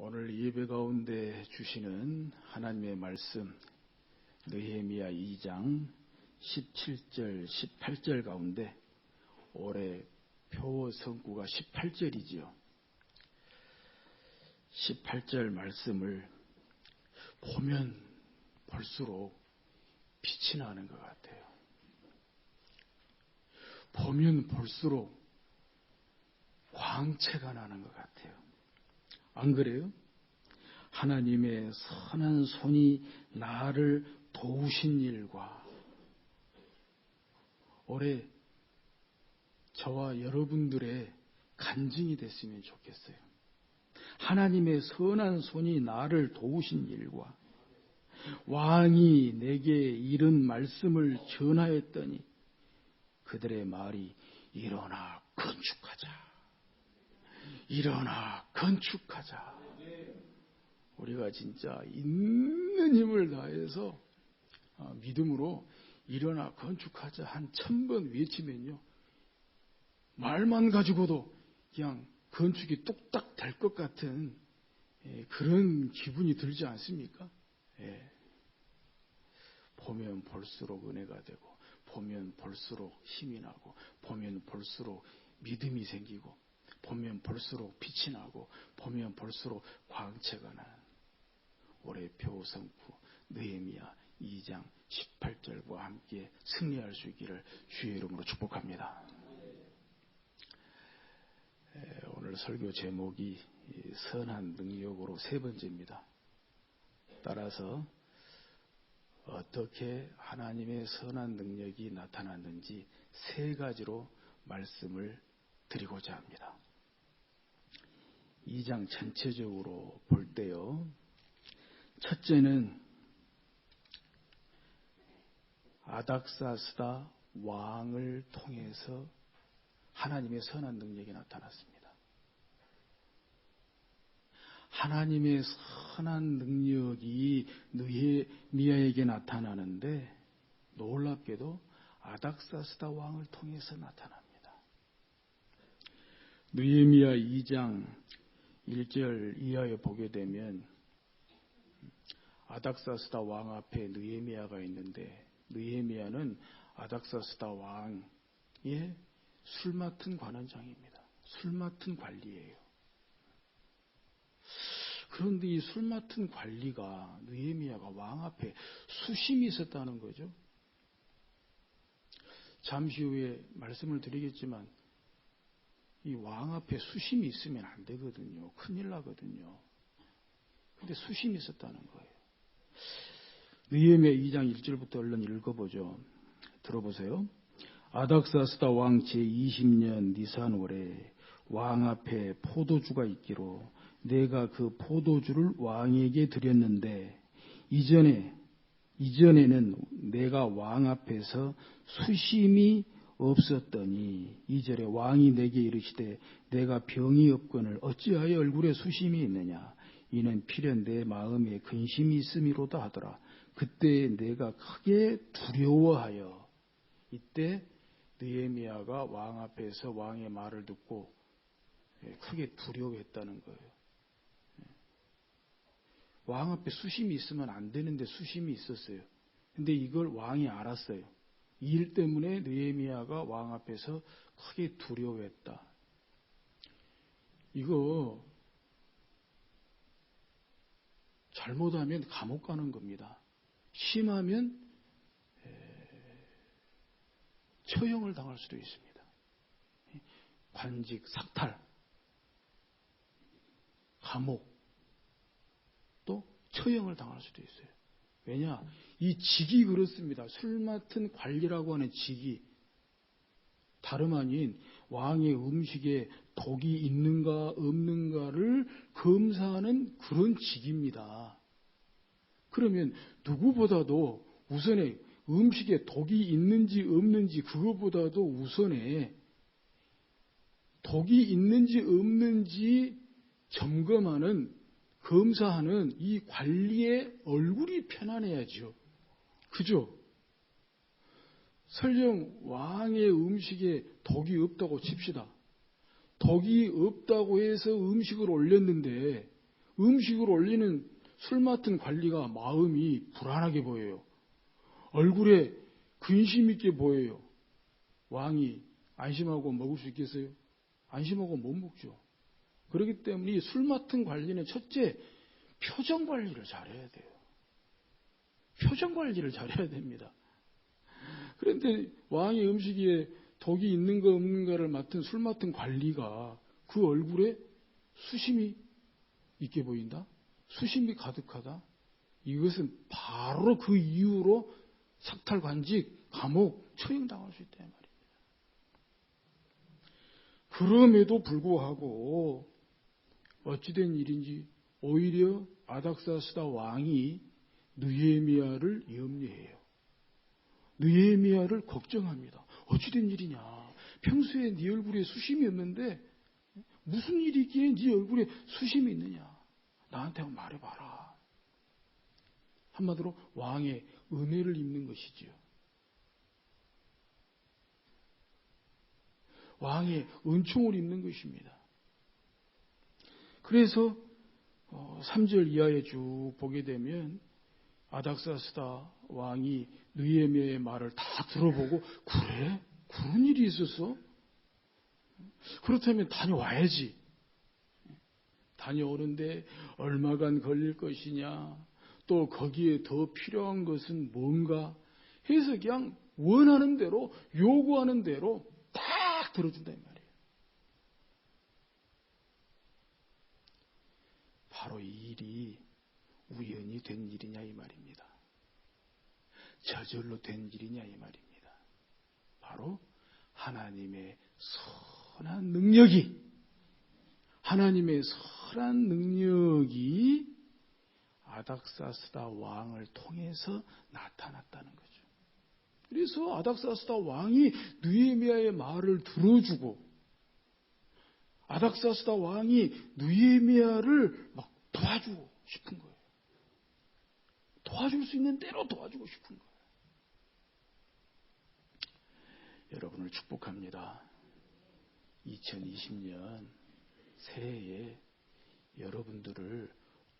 오늘 예배 가운데 주시는 하나님의 말씀 느헤미야 2장 17절 18절 가운데 올해 표어 성구가 18절이지요. 18절 말씀을 보면 볼수록 빛이 나는 것 같아요. 보면 볼수록 광채가 나는 것 같아요. 안 그래요? 하나님의 선한 손이 나를 도우신 일과 올해 저와 여러분들의 간증이 됐으면 좋겠어요. 하나님의 선한 손이 나를 도우신 일과 왕이 내게 이런 말씀을 전하였더니 그들의 말이 일어나 건축하자. 일어나 건축하자. 우리가 진짜 있는 힘을 다해서 어, 믿음으로 일어나 건축하자 한 천 번 외치면요. 말만 가지고도 그냥 건축이 뚝딱 될 것 같은 예, 그런 기분이 들지 않습니까? 예. 보면 볼수록 은혜가 되고, 보면 볼수록 힘이 나고, 보면 볼수록 믿음이 생기고, 보면 볼수록 빛이 나고 보면 볼수록 광채가 나는 올해 표성구 느헤미야 2장 18절과 함께 승리할 수 있기를 주의 이름으로 축복합니다. 오늘 설교 제목이 선한 능력으로 세 번째입니다. 따라서 어떻게 하나님의 선한 능력이 나타났는지 세 가지로 말씀을 드리고자 합니다. 2장 전체적으로 볼 때요. 첫째는 아닥사스다 왕을 통해서 하나님의 선한 능력이 나타났습니다. 하나님의 선한 능력이 느헤미야에게 나타나는데 놀랍게도 아닥사스다 왕을 통해서 나타납니다. 느헤미야 2장 1절 이하에 보게 되면 아닥사스다 왕 앞에 느헤미야가 있는데 느헤미야는 아닥사스다 왕의 술 맡은 관원장입니다. 술 맡은 관리예요. 그런데 이 술 맡은 관리가 느헤미야가 왕 앞에 수심이 있었다는 거죠. 잠시 후에 말씀을 드리겠지만 이 왕 앞에 수심이 있으면 안 되거든요. 큰일 나거든요. 근데 수심이 있었다는 거예요. 느헤미야 2장 1절부터 얼른 읽어보죠. 들어보세요. 아닥사스다 왕 제20년 니산월에 왕 앞에 포도주가 있기로 내가 그 포도주를 왕에게 드렸는데 이전에 이전에는 내가 왕 앞에서 수심이 없었더니 이절에 왕이 내게 이르시되 내가 병이 없거늘 어찌하여 얼굴에 수심이 있느냐 이는 필연 내 마음에 근심이 있음이로다 하더라 그때 내가 크게 두려워하여 이때 느에미아가 왕 앞에서 왕의 말을 듣고 예, 크게 두려워했다는 거예요. 예. 왕 앞에 수심이 있으면 안 되는데 수심이 있었어요. 근데 이걸 왕이 알았어요. 이 일 때문에 느헤미야가 왕 앞에서 크게 두려워했다. 이거 잘못하면 감옥 가는 겁니다. 심하면 처형을 당할 수도 있습니다. 관직, 삭탈, 감옥, 또 처형을 당할 수도 있어요. 왜냐? 이 직이 그렇습니다. 술 맡은 관리라고 하는 직이 다름 아닌 왕의 음식에 독이 있는가 없는가를 검사하는 그런 직입니다. 그러면 누구보다도 우선에 음식에 독이 있는지 없는지 그것보다도 우선에 독이 있는지 없는지 점검하는 검사하는 이 관리의 얼굴이 편안해야죠. 그죠? 설령 왕의 음식에 독이 없다고 칩시다. 독이 없다고 해서 음식을 올렸는데 음식을 올리는 술 맡은 관리가 마음이 불안하게 보여요. 얼굴에 근심 있게 보여요. 왕이 안심하고 먹을 수 있겠어요? 안심하고 못 먹죠. 그렇기 때문에 이술 맡은 관리는 첫째 표정 관리를 잘해야 돼요. 표정 관리를 잘해야 됩니다. 그런데 왕의 음식에 독이 있는가 없는가를 맡은 술 맡은 관리가 그 얼굴에 수심이 있게 보인다? 수심이 가득하다? 이것은 바로 그 이유로 sak탈관직, 감옥, 처형당할 수 있다 말입니다. 그럼에도 불구하고 어찌된 일인지 오히려 아닥사스다 왕이 느헤미야를 염려해요. 느헤미야를 걱정합니다. 어찌된 일이냐? 평소에 네 얼굴에 수심이 없는데 무슨 일이기에 네 얼굴에 수심이 있느냐? 나한테 말해봐라. 한마디로 왕의 은혜를 입는 것이지요. 왕의 은총을 입는 것입니다. 그래서 3절 어, 이하에 쭉 보게 되면 아닥사스다 왕이 느에미의 말을 다 들어보고 그래? 그런 일이 있었어? 그렇다면 다녀와야지. 다녀오는데 얼마간 걸릴 것이냐? 또 거기에 더 필요한 것은 뭔가? 해서 그냥 원하는 대로 요구하는 대로 딱 들어준다 이 말이에요. 바로 이 일이 우연히 된 일이냐 이 말입니다. 저절로 된 일이냐 이 말입니다. 바로 하나님의 선한 능력이 하나님의 선한 능력이 아닥사스다 왕을 통해서 나타났다는 거죠. 그래서 아닥사스다 왕이 느에미아의 말을 들어주고 아닥사스다 왕이 느에미아를 막 도와주고 싶은 거예요. 도와줄 수 있는 대로 도와주고 싶은 거예요. 여러분을 축복합니다. 2020년 새해에 여러분들을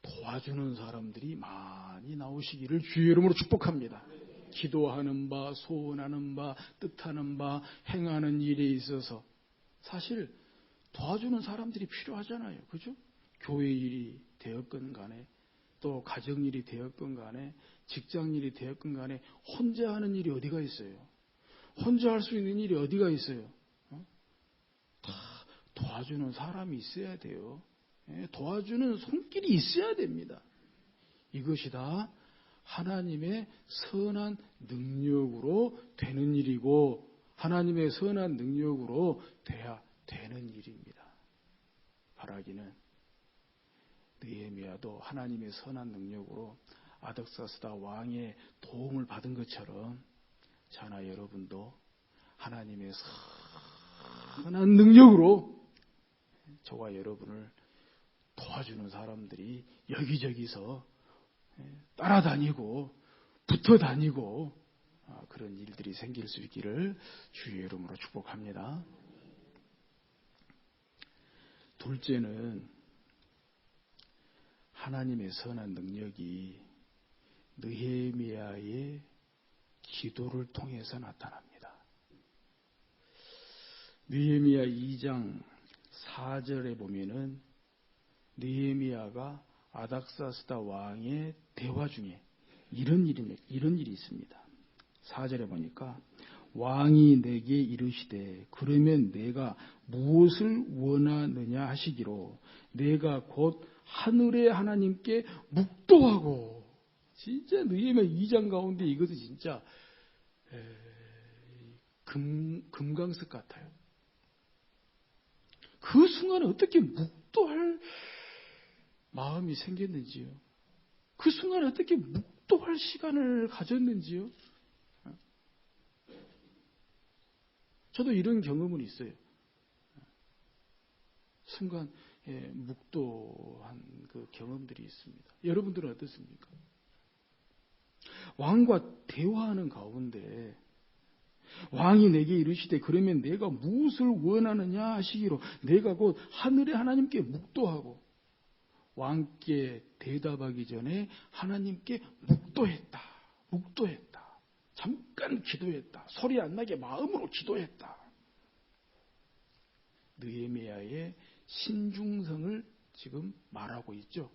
도와주는 사람들이 많이 나오시기를 주의 이름으로 축복합니다. 기도하는 바, 소원하는 바, 뜻하는 바, 행하는 일에 있어서 사실 도와주는 사람들이 필요하잖아요. 그죠? 교회 일이 되었건 간에 또 가정 일이 되었건 간에 직장 일이 되었건 간에 혼자 하는 일이 어디가 있어요? 혼자 할 수 있는 일이 어디가 있어요? 어? 다 도와주는 사람이 있어야 돼요. 예, 도와주는 손길이 있어야 됩니다. 이것이 다 하나님의 선한 능력으로 되는 일이고 하나님의 선한 능력으로 돼야 되는 일입니다. 바라기는 느헤미야도 하나님의 선한 능력으로 아덕사스다 왕의 도움을 받은 것처럼 저나 여러분도 하나님의 선한 능력으로 저와 여러분을 도와주는 사람들이 여기저기서 따라다니고 붙어 다니고 아, 그런 일들이 생길 수 있기를 주의 이름으로 축복합니다. 둘째는 하나님의 선한 능력이 느헤미야의 기도를 통해서 나타납니다. 느헤미야 2장 4절에 보면은 느헤미야가 아닥사스다 왕의 대화 중에 이런 일이 이런 일이 있습니다. 4절에 보니까 왕이 내게 이르시되 그러면 내가 무엇을 원하느냐 하시기로 내가 곧 하늘의 하나님께 묵도하고 진짜 느헤미야 2장 가운데 이것은 진짜 금, 금강석 같아요. 그 순간에 어떻게 묵도할 마음이 생겼는지요. 그 순간에 어떻게 묵도할 시간을 가졌는지요. 저도 이런 경험은 있어요. 순간 예, 묵도한 그 경험들이 있습니다. 여러분들은 어떻습니까? 왕과 대화하는 가운데 왕이 내게 이르시되 그러면 내가 무엇을 원하느냐 하시기로 내가 곧 하늘의 하나님께 묵도하고 왕께 대답하기 전에 하나님께 묵도했다. 묵도했다. 잠깐 기도했다. 소리 안 나게 마음으로 기도했다. 느헤미야의 신중성을 지금 말하고 있죠.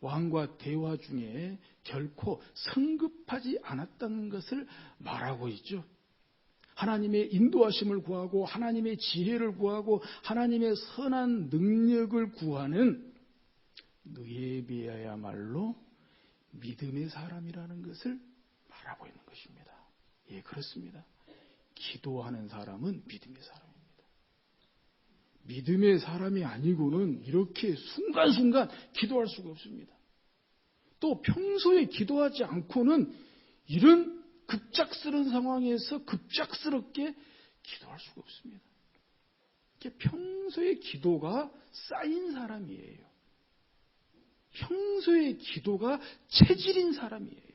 왕과 대화 중에 결코 성급하지 않았다는 것을 말하고 있죠. 하나님의 인도하심을 구하고 하나님의 지혜를 구하고 하나님의 선한 능력을 구하는 느헤미야야말로 믿음의 사람이라는 것을 말하고 있는 것입니다. 예, 그렇습니다. 기도하는 사람은 믿음의 사람입니다. 믿음의 사람이 아니고는 이렇게 순간순간 기도할 수가 없습니다. 또 평소에 기도하지 않고는 이런 급작스러운 상황에서 급작스럽게 기도할 수가 없습니다. 평소에 기도가 쌓인 사람이에요. 평소에 기도가 체질인 사람이에요.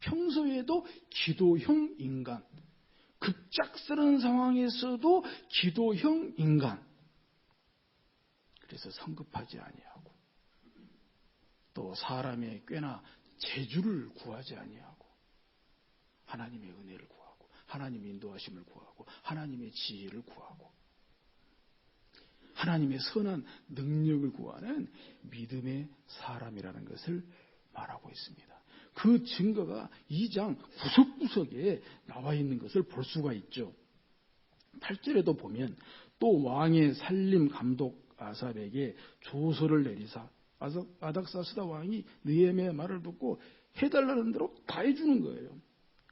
평소에도 기도형 인간, 급작스러운 상황에서도 기도형 인간. 그래서 성급하지 아니하고 또 사람의 꽤나 재주를 구하지 아니하고 하나님의 은혜를 구하고 하나님의 인도하심을 구하고 하나님의 지혜를 구하고 하나님의 선한 능력을 구하는 믿음의 사람이라는 것을 말하고 있습니다. 그 증거가 2장 구석구석에 나와 있는 것을 볼 수가 있죠. 8절에도 보면 또 왕의 살림 감독 아삽에게 조서를 내리사 아닥사스다 왕이 느헤미의 말을 듣고 해달라는 대로 다 해주는 거예요.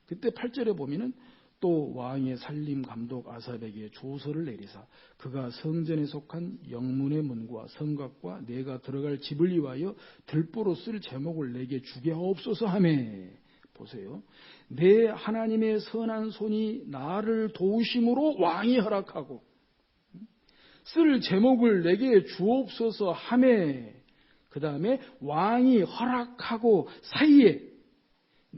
그때 8절에 보면은 또 왕의 살림 감독 아삽에게 조서를 내리사 그가 성전에 속한 영문의 문과 성곽과 내가 들어갈 집을 위하여 들보로 쓸 제목을 내게 주게 하옵소서 하매 보세요. 내 하나님의 선한 손이 나를 도우심으로 왕이 허락하고 쓸 제목을 내게 주옵소서 하매 그 다음에 왕이 허락하고 사이에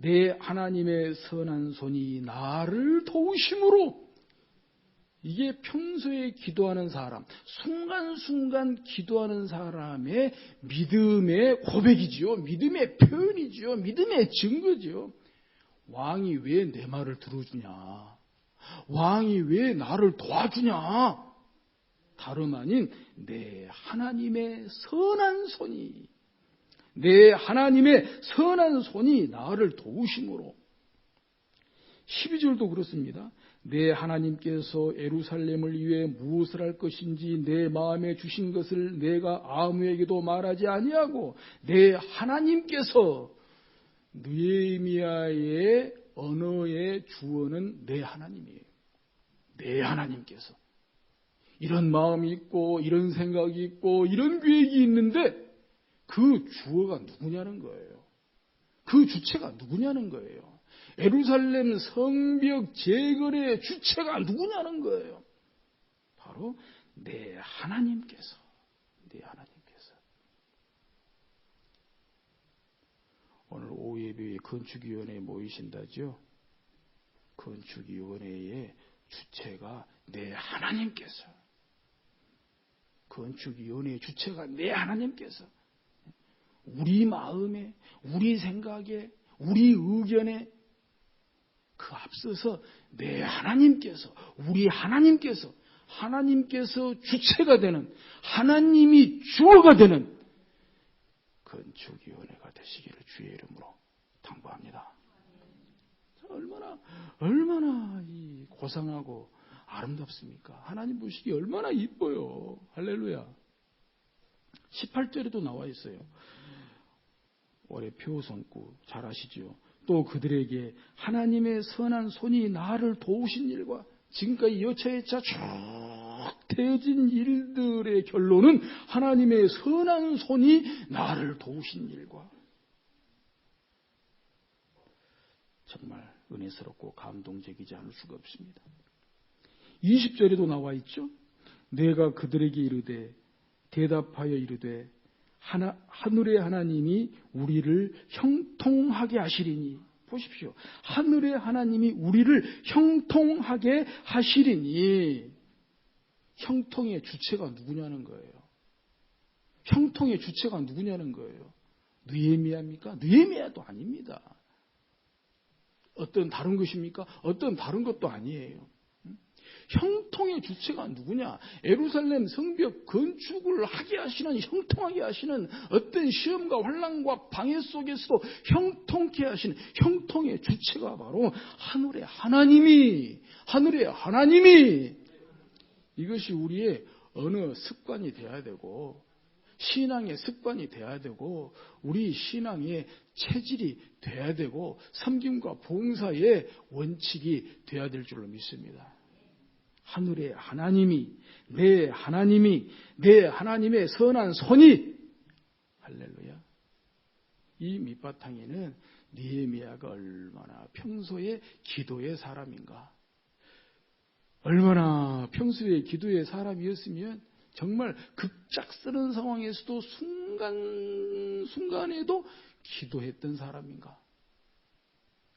내 하나님의 선한 손이 나를 도우심으로 이게 평소에 기도하는 사람, 순간순간 기도하는 사람의 믿음의 고백이지요. 믿음의 표현이지요. 믿음의 증거지요. 왕이 왜 내 말을 들어주냐? 왕이 왜 나를 도와주냐? 다름 아닌 내 하나님의 선한 손이 내 하나님의 선한 손이 나를 도우심으로 12절도 그렇습니다. 내 하나님께서 에루살렘을 위해 무엇을 할 것인지 내 마음에 주신 것을 내가 아무에게도 말하지 아니하고 내 하나님께서 느에미아의 언어의 주어는 내 하나님이에요. 내 하나님께서 이런 마음이 있고 이런 생각이 있고 이런 계획이 있는데 그 주어가 누구냐는 거예요. 그 주체가 누구냐는 거예요. 에루살렘 성벽 재건의 주체가 누구냐는 거예요. 바로 내 하나님께서, 내 하나님께서. 오늘 오후 예배에 건축위원회에 모이신다죠? 건축위원회의 주체가 내 하나님께서. 건축위원회의 주체가 내 하나님께서. 우리 마음에, 우리 생각에, 우리 의견에 그 앞서서 내 하나님께서, 우리 하나님께서, 하나님께서 주체가 되는, 하나님이 주어가 되는 건축위원회가 되시기를 주의 이름으로 당부합니다. 얼마나, 얼마나 이 고상하고 아름답습니까? 하나님 보시기 얼마나 이뻐요. 할렐루야. 18절에도 나와 있어요. 올해 표 성구 잘 아시지요. 또 그들에게 하나님의 선한 손이 나를 도우신 일과 지금까지 여차여차 쭉 되어진 일들의 결론은 하나님의 선한 손이 나를 도우신 일과 정말 은혜스럽고 감동적이지 않을 수가 없습니다. 20절에도 나와 있죠. 내가 그들에게 이르되 대답하여 이르되 하나, 하늘의 하나님이 우리를 형통하게 하시리니 보십시오. 하늘의 하나님이 우리를 형통하게 하시리니 형통의 주체가 누구냐는 거예요. 형통의 주체가 누구냐는 거예요. 느헤미야입니까? 느헤미야도 아닙니다. 어떤 다른 것입니까? 어떤 다른 것도 아니에요. 형통의 주체가 누구냐? 에루살렘 성벽 건축을 하게 하시는 형통하게 하시는 어떤 시험과 환란과 방해 속에서도 형통케 하시는 형통의 주체가 바로 하늘의 하나님이 하늘의 하나님이 이것이 우리의 어느 습관이 되어야 되고 신앙의 습관이 돼야 되고 우리 신앙의 체질이 돼야 되고 섬김과 봉사의 원칙이 돼야 될 줄로 믿습니다. 하늘의 하나님이 내 하나님이 내 하나님의 선한 손이 할렐루야. 이 밑바탕에는 니에미아가 얼마나 평소에 기도의 사람인가. 얼마나 평소에 기도의 사람이었으면 정말 급작스런 상황에서도 순간 순간에도 기도했던 사람인가?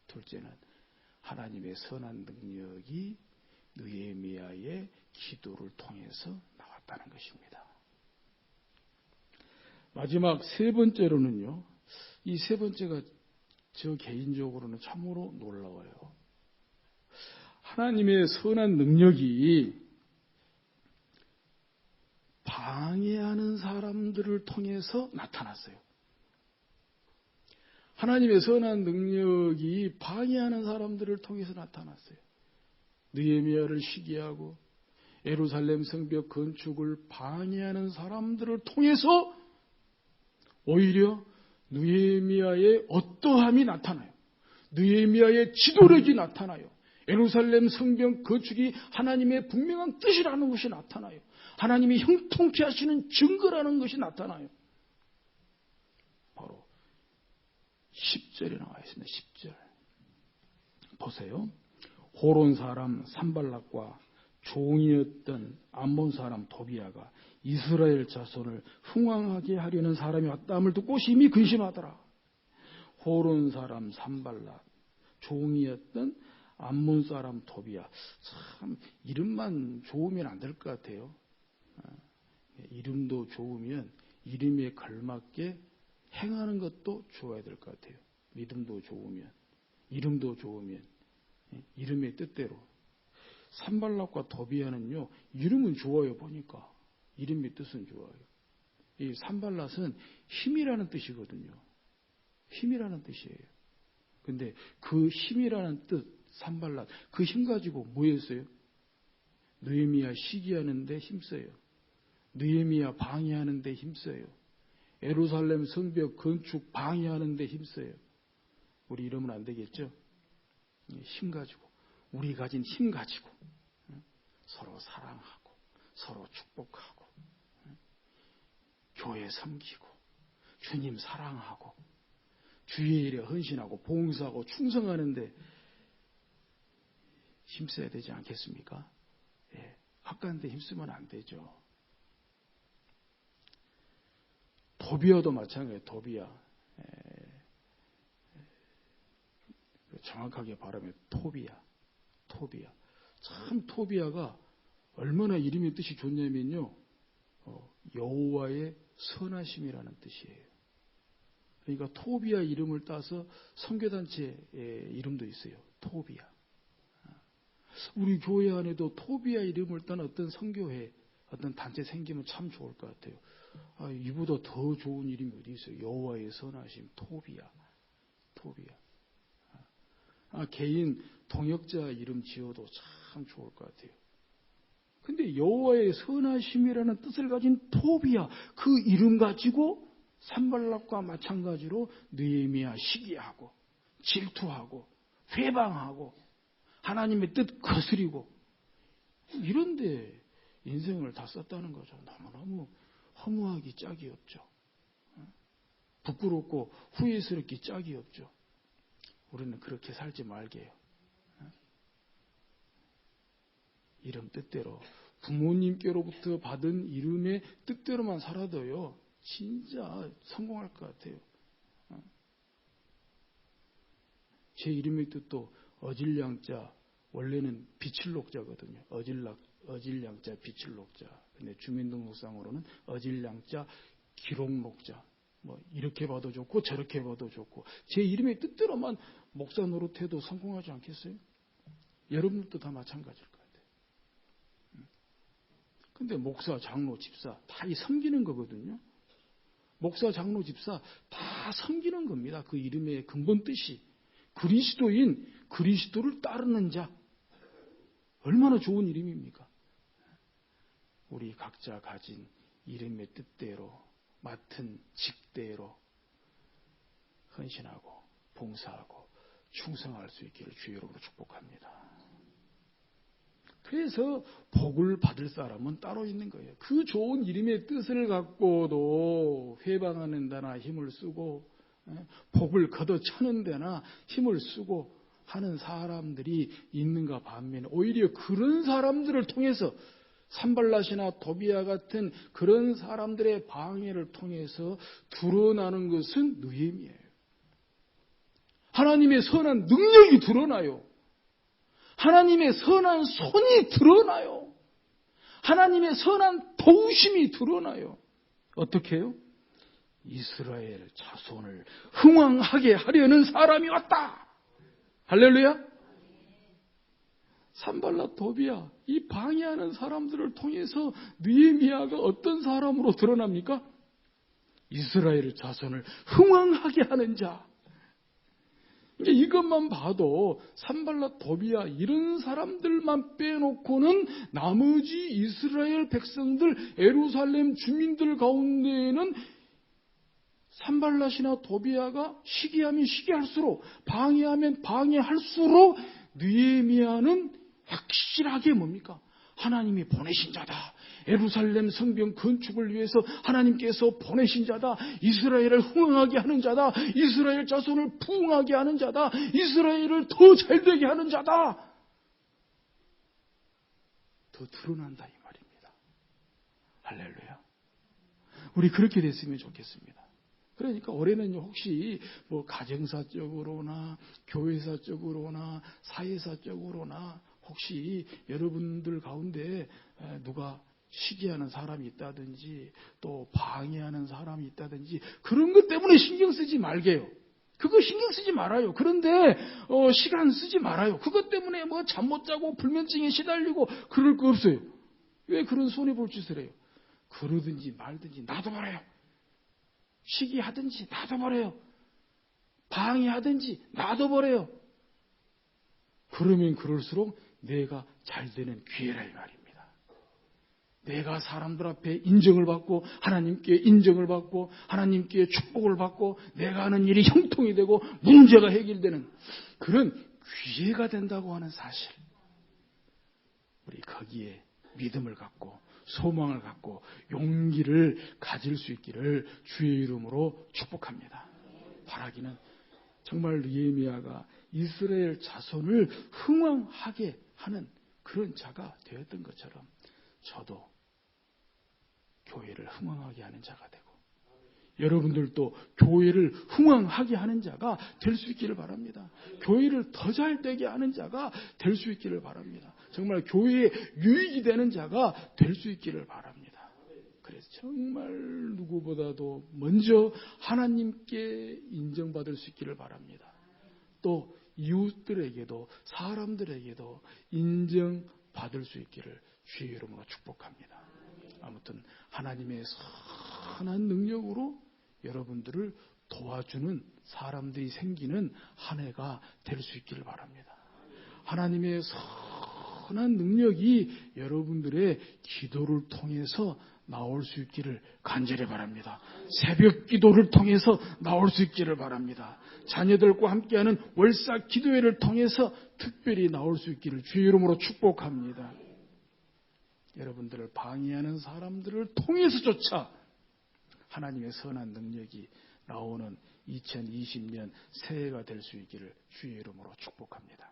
둘째는 하나님의 선한 능력이 느에미아의 기도를 통해서 나왔다는 것입니다. 마지막 세 번째로는요. 이 세 번째가 저 개인적으로는 참으로 놀라워요. 하나님의 선한 능력이 방해하는 사람들을 통해서 나타났어요. 하나님의 선한 능력이 방해하는 사람들을 통해서 나타났어요. 느헤미야를 시기하고 에루살렘 성벽 건축을 방해하는 사람들을 통해서 오히려 느헤미야의 어떠함이 나타나요. 느헤미야의 지도력이 나타나요. 에루살렘 성벽 건축이 하나님의 분명한 뜻이라는 것이 나타나요. 하나님이 형통케 하시는 증거라는 것이 나타나요. 바로 10절에 나와 있습니다. 10절. 보세요. 호론 사람 산발락과 종이었던 암몬 사람 도비아가 이스라엘 자손을 흥왕하게 하려는 사람이 왔다함을 듣고 심히 근심하더라. 호론 사람 산발락, 종이었던 암몬 사람 도비아. 참 이름만 좋으면 안 될 것 같아요. 이름도 좋으면 이름에 걸맞게 행하는 것도 좋아야 될 것 같아요. 믿음도 좋으면, 이름도 좋으면, 예, 이름의 뜻대로. 산발락과 도비아는요, 이름은 좋아요, 보니까. 이름의 뜻은 좋아요. 이 산발락은 힘이라는 뜻이거든요. 힘이라는 뜻이에요. 근데 그 힘이라는 뜻, 산발락, 그 힘 가지고 뭐 했어요? 느헤미야 시기하는데 힘써요. 느헤미야 방해하는 데 힘써요. 에루살렘 성벽 건축 방해하는 데 힘써요. 우리 이러면 안 되겠죠? 힘 가지고 우리 가진 힘 가지고 서로 사랑하고 서로 축복하고 교회 섬기고 주님 사랑하고 주의 일에 헌신하고 봉사하고 충성하는데 힘써야 되지 않겠습니까? 예, 학가한테 힘쓰면 안 되죠. 도비아도 마찬가지예요. 도비아. 정확하게 발음해 토비아. 토비아. 참 토비아가 얼마나 이름의 뜻이 좋냐면요. 어, 여호와의 선하심이라는 뜻이에요. 그러니까 토비아 이름을 따서 선교단체의 이름도 있어요. 토비아. 우리 교회 안에도 토비아 이름을 딴 어떤 선교회, 어떤 단체 생기면 참 좋을 것 같아요. 아, 이보다 더 좋은 이름이 어디 있어요? 여호와의 선하심 토비야. 토비야. 아, 개인 동역자 이름 지어도 참 좋을 것 같아요. 근데 여호와의 선하심이라는 뜻을 가진 토비야 그 이름 가지고 산발락과 마찬가지로 느헤미야 시기하고 질투하고 회방하고 하나님의 뜻 거스리고 이런데 인생을 다 썼다는 거죠. 너무너무 허무하기 짝이 없죠. 부끄럽고 후회스럽기 짝이 없죠. 우리는 그렇게 살지 말게요. 이름 뜻대로 부모님께로부터 받은 이름의 뜻대로만 살아도요. 진짜 성공할 것 같아요. 제 이름의 뜻도 어질량자 원래는 비칠록자거든요. 어질락 어질량자 비칠록자. 근데 주민등록상으로는 어질량자 기록 목자. 뭐 이렇게 봐도 좋고 저렇게 봐도 좋고 제 이름의 뜻대로만 목사 노릇해도 성공하지 않겠어요? 여러분들도 다 마찬가지일 것 같아요. 음. 근데 목사, 장로, 집사 다 이 섬기는 거거든요. 목사, 장로, 집사 다 섬기는 겁니다. 그 이름의 근본 뜻이 그리스도인 그리스도를 따르는 자 얼마나 좋은 이름입니까? 우리 각자 가진 이름의 뜻대로 맡은 직대로 헌신하고 봉사하고 충성할 수 있기를 주의 이름으로 축복합니다. 그래서 복을 받을 사람은 따로 있는 거예요. 그 좋은 이름의 뜻을 갖고도 회방하는 데나 힘을 쓰고 예, 복을 걷어차는 데나 힘을 쓰고 하는 사람들이 있는가 반면에 오히려 그런 사람들을 통해서 산발랏이나 도비아 같은 그런 사람들의 방해를 통해서 드러나는 것은 느헤미예요. 하나님의 선한 능력이 드러나요. 하나님의 선한 손이 드러나요. 하나님의 선한 도우심이 드러나요. 어떻게 해요? 이스라엘 자손을 흥왕하게 하려는 사람이 왔다. 할렐루야. 산발라 도비아 이 방해하는 사람들을 통해서 느헤미야가 어떤 사람으로 드러납니까? 이스라엘 자손을 흥왕하게 하는 자. 이것만 봐도 산발라 도비아 이런 사람들만 빼놓고는 나머지 이스라엘 백성들 에루살렘 주민들 가운데에는 산발랏이나 도비아가 시기하면 시기할수록 방해하면 방해할수록 느헤미야는 확실하게 뭡니까? 하나님이 보내신 자다. 에루살렘 성벽 건축을 위해서 하나님께서 보내신 자다. 이스라엘을 흥하게 하는 자다. 이스라엘 자손을 부흥하게 하는 자다. 이스라엘을 더 잘되게 하는 자다. 더 드러난다 이 말입니다. 할렐루야. 우리 그렇게 됐으면 좋겠습니다. 그러니까 올해는 혹시 뭐 가정사적으로나 교회사적으로나 사회사적으로나 혹시 여러분들 가운데 누가 시기하는 사람이 있다든지 또 방해하는 사람이 있다든지 그런 것 때문에 신경 쓰지 말게요. 그거 신경 쓰지 말아요. 그런데 어, 시간 쓰지 말아요. 그것 때문에 뭐 잠 못 자고 불면증에 시달리고 그럴 거 없어요. 왜 그런 손해 볼 짓을 해요? 그러든지 말든지 놔둬버려요. 시기하든지 놔둬버려요. 방해하든지 놔둬버려요. 그러면 그럴수록 내가 잘 되는 기회라 이 말입니다. 내가 사람들 앞에 인정을 받고 하나님께 인정을 받고 하나님께 축복을 받고 내가 하는 일이 형통이 되고 문제가 해결되는 그런 기회가 된다고 하는 사실. 우리 거기에 믿음을 갖고 소망을 갖고 용기를 가질 수 있기를 주의 이름으로 축복합니다. 바라기는 정말 예미야가 이스라엘 자손을 흥왕하게 하는 그런 자가 되었던 것처럼 저도 교회를 흥왕하게 하는 자가 되고 여러분들도 교회를 흥왕하게 하는 자가 될 수 있기를 바랍니다. 교회를 더 잘 되게 하는 자가 될 수 있기를 바랍니다. 정말 교회에 유익이 되는 자가 될 수 있기를 바랍니다. 그래서 정말 누구보다도 먼저 하나님께 인정받을 수 있기를 바랍니다. 또 이웃들에게도 사람들에게도 인정받을 수 있기를 주의 이름으로 축복합니다. 아무튼 하나님의 선한 능력으로 여러분들을 도와주는 사람들이 생기는 한 해가 될 수 있기를 바랍니다. 하나님의 선한 능력이 여러분들의 기도를 통해서 나올 수 있기를 간절히 바랍니다. 새벽 기도를 통해서 나올 수 있기를 바랍니다. 자녀들과 함께하는 월사 기도회를 통해서 특별히 나올 수 있기를 주의 이름으로 축복합니다. 여러분들을 방해하는 사람들을 통해서조차 하나님의 선한 능력이 나오는 2020년 새해가 될 수 있기를 주의 이름으로 축복합니다.